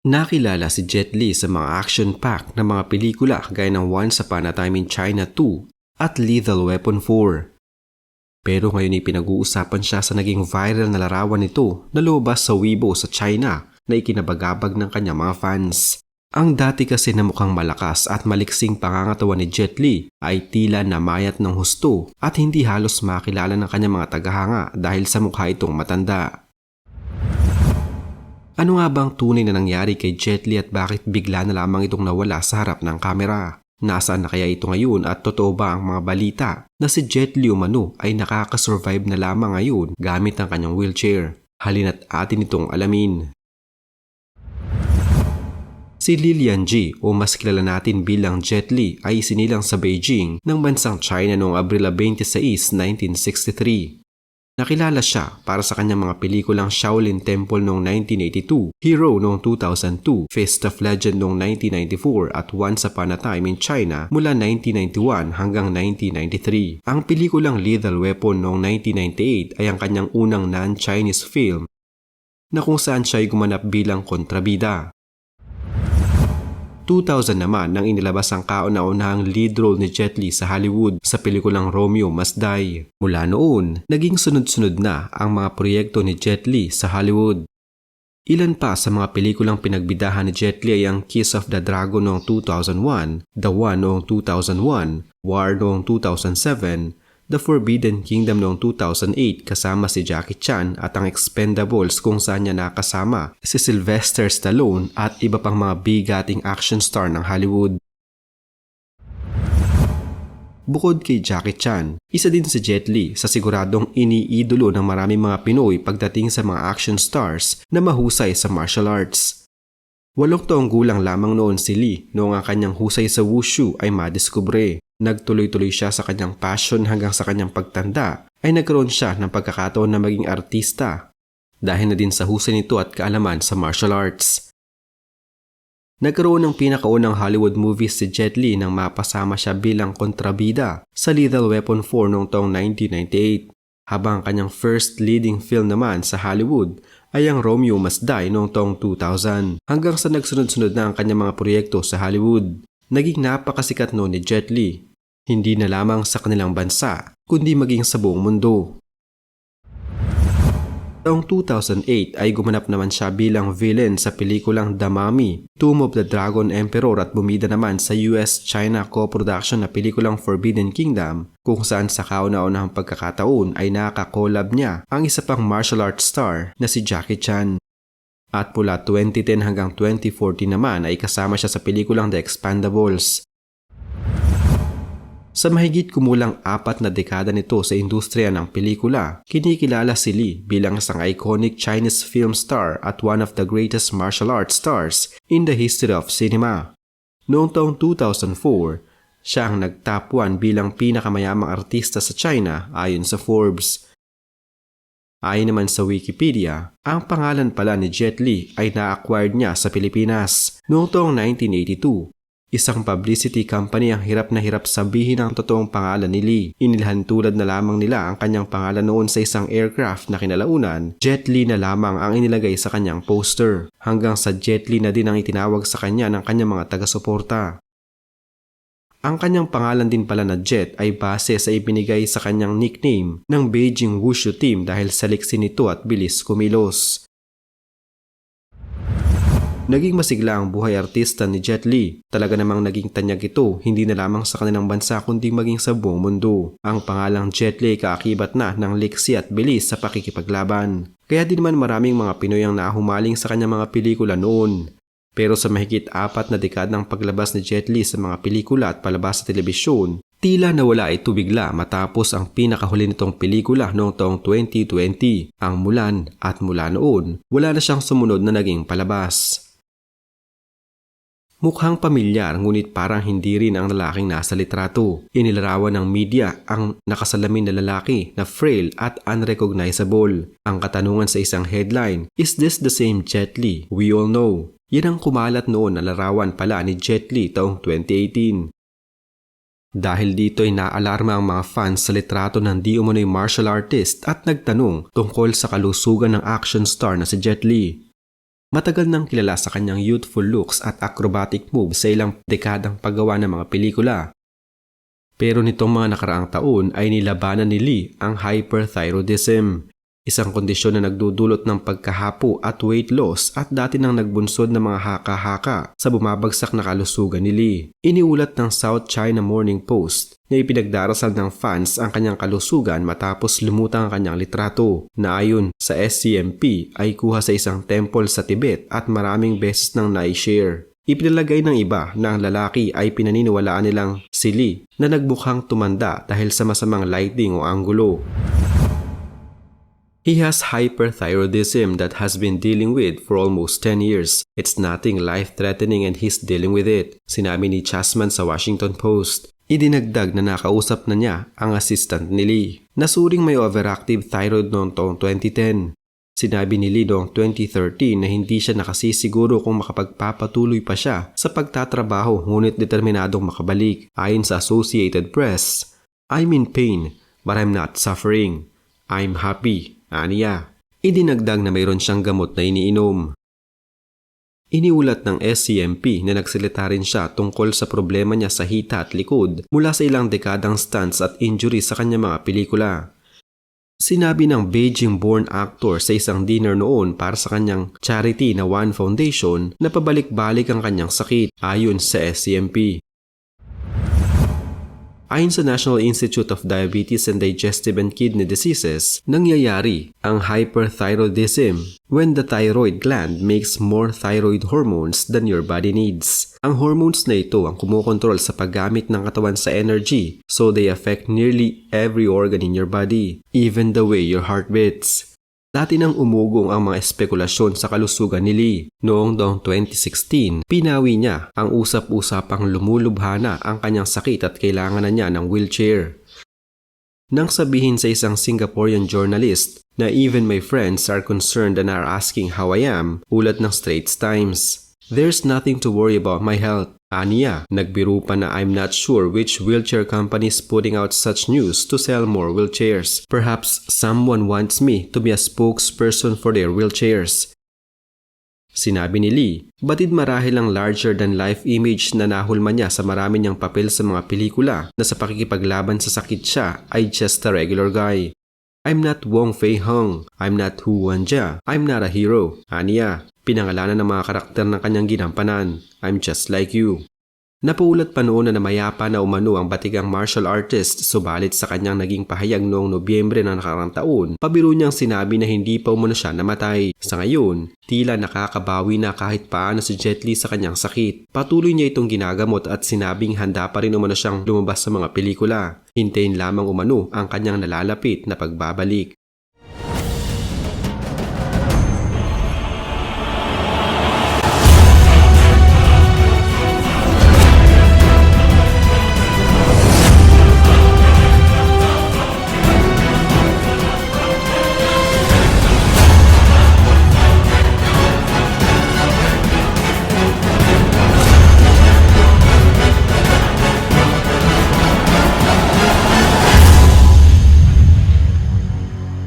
Nakilala si Jet Li sa mga action-packed na mga pelikula gaya ng Once Upon a Time in China 2 at Lethal Weapon 4. Pero ngayon ay pinag-uusapan siya sa naging viral na larawan nito na lumabas sa Weibo sa China na ikinabagabag ng kanyang mga fans. Ang dati kasi na mukhang malakas at maliksing pangangatawan ni Jet Li ay tila namayat ng husto at hindi halos makilala ng kanyang mga tagahanga dahil sa mukha itong matanda. Ano nga bang tunay na nangyari kay Jet Li at bakit bigla na lamang itong nawala sa harap ng kamera? Nasaan na kaya ito ngayon at totoo ba ang mga balita na si Jet Li umano ay nakakasurvive na lamang ngayon gamit ang kanyang wheelchair? Halina't atin itong alamin. Si Lilian Ji o mas kilala natin bilang Jet Li ay sinilang sa Beijing ng bansang China noong Abril 26, 1963. Nakilala siya para sa kanyang mga pelikulang Shaolin Temple noong 1982, Hero noong 2002, Fist of Legend noong 1994 at Once Upon a Time in China mula 1991 hanggang 1993. Ang pelikulang Lethal Weapon noong 1998 ay ang kanyang unang non-Chinese film na kung saan siya ay gumanap bilang kontrabida. 2000 naman nang inilabas ang kauna-unahang lead role ni Jet Li sa Hollywood sa pelikulang Romeo Must Die. Mula noon, naging sunod-sunod na ang mga proyekto ni Jet Li sa Hollywood. Ilan pa sa mga pelikulang pinagbidahan ni Jet Li ay ang Kiss of the Dragon noong 2001, The One noong 2001, War noong 2007, The Forbidden Kingdom noong 2008 kasama si Jackie Chan at ang Expendables kung saan niya nakasama si Sylvester Stallone at iba pang mga bigating action star ng Hollywood. Bukod kay Jackie Chan, isa din si Jet Li sa siguradong iniidolo ng maraming mga Pinoy pagdating sa mga action stars na mahusay sa martial arts. Walong taong gulang lamang noon si Lee noong ang kanyang husay sa wushu ay madiskubre. Nagtuloy-tuloy siya sa kanyang passion hanggang sa kanyang pagtanda ay nagkaroon siya ng pagkakataon na maging artista dahil na din sa husay nito at kaalaman sa martial arts. Nagkaroon ng pinakaunang Hollywood movie si Jet Li nang mapasama siya bilang kontrabida sa Lethal Weapon 4 noong taong 1998 habang ang kanyang first leading film naman sa Hollywood ay ang Romeo Must Die noong taong 2000 hanggang sa nagsunod-sunod na ang kanyang mga proyekto sa Hollywood. Naging napakasikat noon ni Jet Li hindi na lamang sa kanilang bansa, kundi maging sa buong mundo. Taong 2008 ay gumanap naman siya bilang villain sa pelikulang The Mummy, Tomb of the Dragon Emperor at bumida naman sa US-China co-production na pelikulang Forbidden Kingdom kung saan sa kauna-unahang pagkakataon ay nakaka-collab niya ang isa pang martial arts star na si Jackie Chan. At mula 2010 hanggang 2014 naman ay kasama siya sa pelikulang The Expandables sa mahigit kumulang apat na dekada nito sa industriya ng pelikula, kinikilala si Lee bilang isang iconic Chinese film star at one of the greatest martial arts stars in the history of cinema. Noong taong 2004, siya ang nag-top 1 bilang pinakamayamang artista sa China ayon sa Forbes. Ayon naman sa Wikipedia, ang pangalan pala ni Jet Li ay na-acquired niya sa Pilipinas noong taong 1982 Isang publicity company ang hirap na hirap sabihin ang totoong pangalan ni Lee. Inilhan tulad na lamang nila ang kanyang pangalan noon sa isang aircraft na kinalaunan, Jet Li na lamang ang inilagay sa kanyang poster. Hanggang sa Jet Li na din ang itinawag sa kanya ng kanyang mga taga-suporta. Ang kanyang pangalan din pala na Jet ay base sa ibinigay sa kanyang nickname ng Beijing Wushu Team dahil sa liksi nito at bilis kumilos. Naging masigla ang buhay artista ni Jet Li. Talaga namang naging tanyag ito, hindi na lamang sa kanilang bansa kundi maging sa buong mundo. Ang pangalang Jet Li kaakibat na ng liksi at bilis sa pakikipaglaban. Kaya din naman maraming mga Pinoy ang nahumaling sa kanyang mga pelikula noon. Pero sa mahigit apat na dekadang paglabas ni Jet Li sa mga pelikula at palabas sa telebisyon, tila nawala ito bigla matapos ang pinakahuli nitong pelikula noong taong 2020, ang Mulan at mula noon, wala na siyang sumunod na naging palabas. Mukhang pamilyar ngunit parang hindi rin ang lalaking nasa litrato. Inilarawan ng media ang nakasalamin na lalaki na frail at unrecognizable. Ang katanungan sa isang headline, is this the same Jet Li we all know? Yan ang kumalat noon na larawan pala ni Jet Li taong 2018. Dahil dito ay naalarma ang mga fans sa litrato ng di umano'y martial artist at nagtanong tungkol sa kalusugan ng action star na si Jet Li. Matagal nang kilala sa kanyang youthful looks at acrobatic moves sa ilang dekadang paggawa ng mga pelikula. Pero nitong mga nakaraang taon ay nilabanan ni Lee ang hyperthyroidism, isang kondisyon na nagdudulot ng pagkahapo at weight loss at dati nang nagbunsod ng mga haka-haka sa bumabagsak na kalusugan ni Lee. Iniulat ng South China Morning Post na ipinagdarasal ng fans ang kanyang kalusugan matapos lumutang ang kanyang litrato na ayon sa SCMP ay kuha sa isang temple sa Tibet at maraming beses nang na-share. Ipinalagay ng iba na ang lalaki ay pinaniniwalaan nilang si Lee na nagbukhang tumanda dahil sa masamang lighting o anggulo. He has hyperthyroidism that has been dealing with for almost 10 years. It's nothing life-threatening and he's dealing with it, sinabi ni Chasman sa Washington Post. Idinagdag na nakausap na niya ang assistant ni Lee. Nasuring may overactive thyroid noong taong 2010. Sinabi ni Lee noong 2013 na hindi siya nakasisiguro kung makapagpapatuloy pa siya sa pagtatrabaho ngunit determinadong makabalik. Ayon sa Associated Press, I'm in pain but I'm not suffering. I'm happy. Aniya. Idinagdag na mayroon siyang gamot na iniinom. Iniulat ng SCMP na nagsalita rin siya tungkol sa problema niya sa hita at likod mula sa ilang dekadang stunts at injuries sa kanyang mga pelikula. Sinabi ng Beijing-born actor sa isang dinner noon para sa kanyang charity na One Foundation na pabalik-balik ang kanyang sakit ayon sa SCMP. Ayon sa National Institute of Diabetes and Digestive and Kidney Diseases, nangyayari ang hyperthyroidism when the thyroid gland makes more thyroid hormones than your body needs. Ang hormones na ito ang kumukontrol sa paggamit ng katawan sa energy, so they affect nearly every organ in your body, even the way your heart beats. Dati nang umugong ang mga espekulasyon sa kalusugan ni Lee. Noong taong 2016, pinawi niya ang usap-usapang lumulubhana ang kanyang sakit at kailangan na niya ng wheelchair. Nang sabihin sa isang Singaporean journalist na even my friends are concerned and are asking how I am, ulat ng Straits Times. There's nothing to worry about my health. Aniya, nagbiro pa na I'm not sure which wheelchair company is putting out such news to sell more wheelchairs. Perhaps someone wants me to be a spokesperson for their wheelchairs. Sinabi ni Lee, batid marahil ang larger-than-life image na nahulma niya sa marami niyang papel sa mga pelikula na sa pakikipaglaban sa sakit siya ay just a regular guy. I'm not Wong Fei Hung. I'm not Hu Wanjia. I'm not a hero. Aniya, pinangalanan ng mga karakter ng kanyang ginampanan. I'm just like you. Napaulat pa noon na namayapa na umano ang batigang martial artist subalit sa kanyang naging pahayag noong Nobyembre ng nakarang taon, pabiro niyang sinabi na hindi pa umano siya namatay. Sa ngayon, tila nakakabawi na kahit paano si Jet Li sa kanyang sakit. Patuloy niya itong ginagamot at sinabing handa pa rin umano siyang lumabas sa mga pelikula. Hintayin lamang umano ang kanyang nalalapit na pagbabalik.